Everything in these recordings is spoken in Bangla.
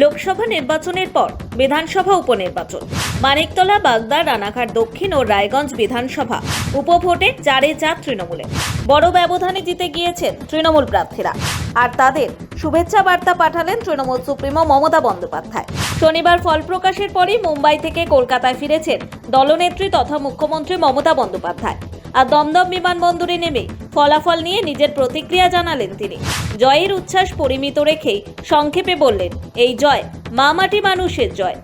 লোকসভা নির্বাচনের পর বিধানসভা উপনির্বাচন। মানিকতলা, বাগদা, রানাঘাট, দক্ষিণ ও রায়গঞ্জ বিধানসভা। উপভোটে চারে চার তৃণমূলে। বড় ব্যবধানে জিতে গিয়েছেন তৃণমূল প্রার্থীরা। আর তাদের শুভেচ্ছা বার্তা পাঠালেন তৃণমূল সুপ্রিমো মমতা বন্দ্যোপাধ্যায়। শনিবার ফল প্রকাশের পরই মুম্বাই থেকে কলকাতায় ফিরেছেন দলনেত্রী তথা মুখ্যমন্ত্রী মমতা বন্দ্যোপাধ্যায়। আর দমদম বিমানবন্দরে নেমে ফলাফল নিয়ে নিজের প্রতিক্রিয়া জানালেন তিনি। জয়ের উচ্ছ্বাস পরিমিত রেখেই সংক্ষেপে বললেন, এই জয় মা মাটি মানুষের জয়।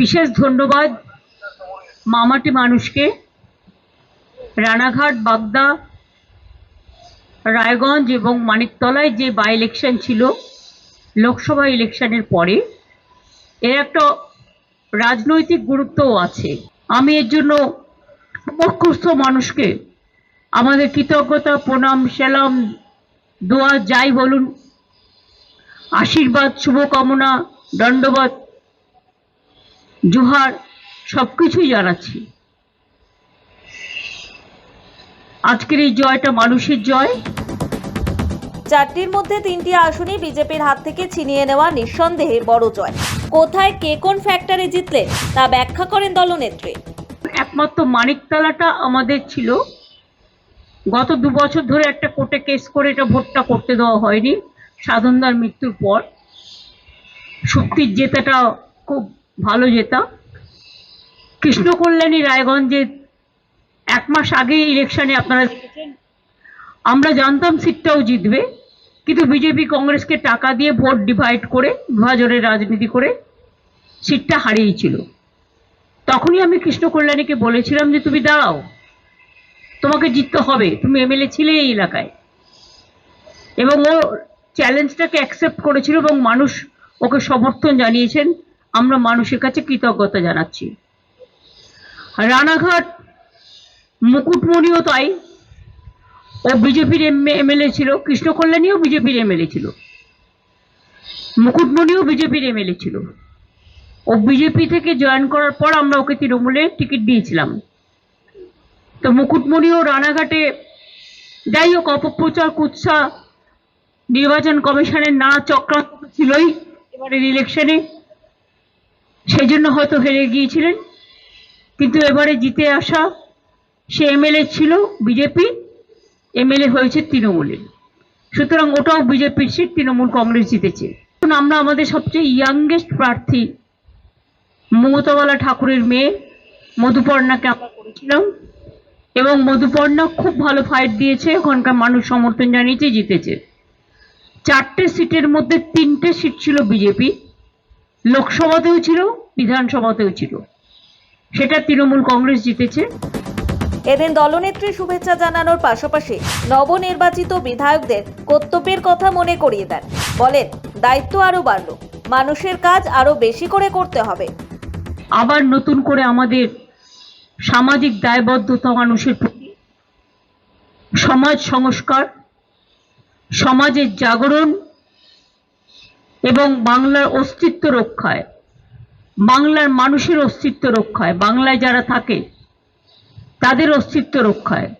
বিশেষ ধন্যবাদ মামাটি মানুষকে। রানাঘাট, বাগদা, রায়গঞ্জ এবং মানিকতলায় যে বাই ইলেকশন ছিল, লোকসভা ইলেকশনের পরে, এর একটা রাজনৈতিক গুরুত্বও আছে। আমি এর জন্য মুখস্থ মানুষকে আমাদের কৃতজ্ঞতা, প্রণাম, সেলাম, দোয়া, যাই বলুন। আশীর্বাদ, শুভকামনা, দণ্ডবাদ, জোহার সব কিছুই জানাচ্ছি। আজকের এই জয়টা মানুষের জয়। চারটির মধ্যে তিনটি আসনই বিজেপির হাত থেকে ছিনিয়ে নেওয়া নিঃসন্দেহে বড় জয়। কোথায় কে কোন ফ্যাক্টরে জিতলেন তা ব্যাখ্যা করেন দলনেত্রী। একমাত্র মানিকতলাটা আমাদের ছিল। গত দু বছর ধরে একটা কোর্টে কেস করে এটা ভোটটা করতে দেওয়া হয়নি। সাধনদার মৃত্যুর পর। শক্তির জেতাটা খুব ভালো জেতা। কৃষ্ণকল্যাণী রায়গঞ্জে এক মাস আগে ইলেকশনে আপনারা আমরা জানতাম সিটটাও জিতবে, কিন্তু বিজেপি কংগ্রেসকে টাকা দিয়ে ভোট ডিভাইড করে বিভাজনের রাজনীতি করে সিটটা হারিয়েছিল। তখনই আমি কৃষ্ণ কল্যাণীকে বলেছিলাম যে তুমি দাঁড়াও। তোমাকে জিততে হবে। তুমি এমএলএ ছিলে এই এলাকায়। এবং ও চ্যালেঞ্জটাকে অ্যাকসেপ্ট করেছিল এবং মানুষ ওকে সমর্থন জানিয়েছেন। আমরা মানুষের কাছে কৃতজ্ঞতা জানাচ্ছি। রানাঘাট, মুকুটমণিও তাই। ও বিজেপির এমএলএ ছিল। কৃষ্ণ কল্যাণীও বিজেপির এমএলএ ছিল। মুকুটমণিও বিজেপির এমএলএ ছিল। ও বিজেপি থেকে জয়েন করার পর আমরা ওকে তৃণমূলে টিকিট দিয়েছিলাম। তো মুকুটমণি ও রানাঘাটে যাই হোক, অপপ্রচার, কুৎসা, নির্বাচন কমিশনের না চক্রান্ত ছিলই এবারের ইলেকশনে সেই জন্য হয়তো হেরে গিয়েছিলেন। কিন্তু এবারে জিতে আসা সে এমএলএ ছিল বিজেপি এমএলএ হয়েছে তৃণমূলের সুতরাং ওটাও বিজেপির সিট তৃণমূল কংগ্রেস জিতেছে। আমরা আমাদের সবচেয়ে ইয়াংগেস্ট প্রার্থী মমতাবালা ঠাকুরের মেয়ে, মধুপর্ণাকে আমরা করেছিলাম। এবং মধুপর্ণা খুব ভালো ফাইট দিয়েছে ওখানকার মানুষ সমর্থন জানিয়েছে, জিতেছে। চারটে সিটের মধ্যে তিনটে সিট ছিল বিজেপি। লোকসভাতেও ছিল, বিধানসভাতেও ছিল। সেটা তৃণমূল কংগ্রেস জিতেছে। এদিন দলনেত্রী শুভেচ্ছা জানানোর পাশাপাশি নবনির্বাচিত বিধায়কদের কর্তব্যের কথা মনে করিয়ে দেন। বলেন, দায়িত্ব আরও বাড়ল। মানুষের কাজ আরও বেশি করে করতে হবে। আবার নতুন করে আমাদের সামাজিক দায়বদ্ধতা মানুষের প্রতি সমাজ সংস্কার, সমাজের জাগরণ এবং বাংলার অস্তিত্ব রক্ষায়, বাংলার মানুষের অস্তিত্ব রক্ষায়, বাংলায় যারা থাকে তাদের অস্তিত্ব রক্ষায়।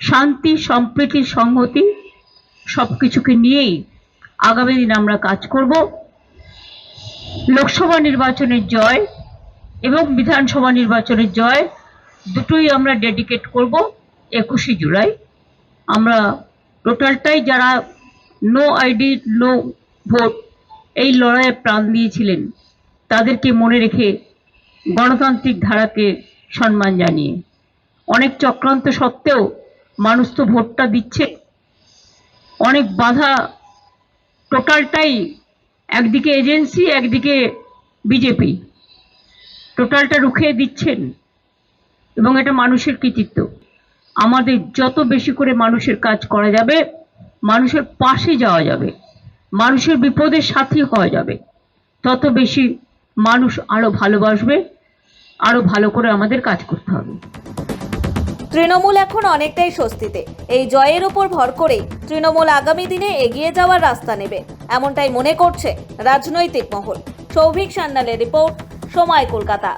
শান্তি, সম্প্রীতি, সংহতি সব কিছুকে নিয়েই আগামী দিন আমরা কাজ করব। লোকসভা নির্বাচনের জয় এবং বিধানসভা নির্বাচনের জয় দুটোই আমরা ডেডিকেট করব একুশে জুলাই। আমরা টোটালটাই যারা নো আইডি নো ভোট এই লড়াইয়ে প্রাণ দিয়েছিলেন, তাদেরকে মনে রেখে গণতান্ত্রিক ধারাকে সম্মান জানিয়ে। অনেক চক্রান্ত সত্ত্বেও মানুষ তো ভোটটা দিচ্ছে। অনেক বাধা টোটালটাই একদিকে এজেন্সি একদিকে বিজেপি। টোটালটা রুখে দিচ্ছেন এবং এটা মানুষের কৃতিত্ব। আমাদের যত বেশি করে মানুষের কাজ করা যাবে, মানুষের পাশে যাওয়া যাবে, মানুষের বিপদের সাথী হওয়া যাবে, তত বেশি মানুষ আরও ভালোবাসবে, আরও ভালো করে আমাদের কাজ করতে হবে। তৃণমূল এখন অনেকটাই স্বস্তিতে। এই জয়ের উপর ভর করেই তৃণমূল আগামী দিনে এগিয়ে যাওয়ার রাস্তা নেবে, এমনটাই মনে করছে রাজনৈতিক মহল। সৌভিক সান্যালের রিপোর্ট সময় কলকাতা।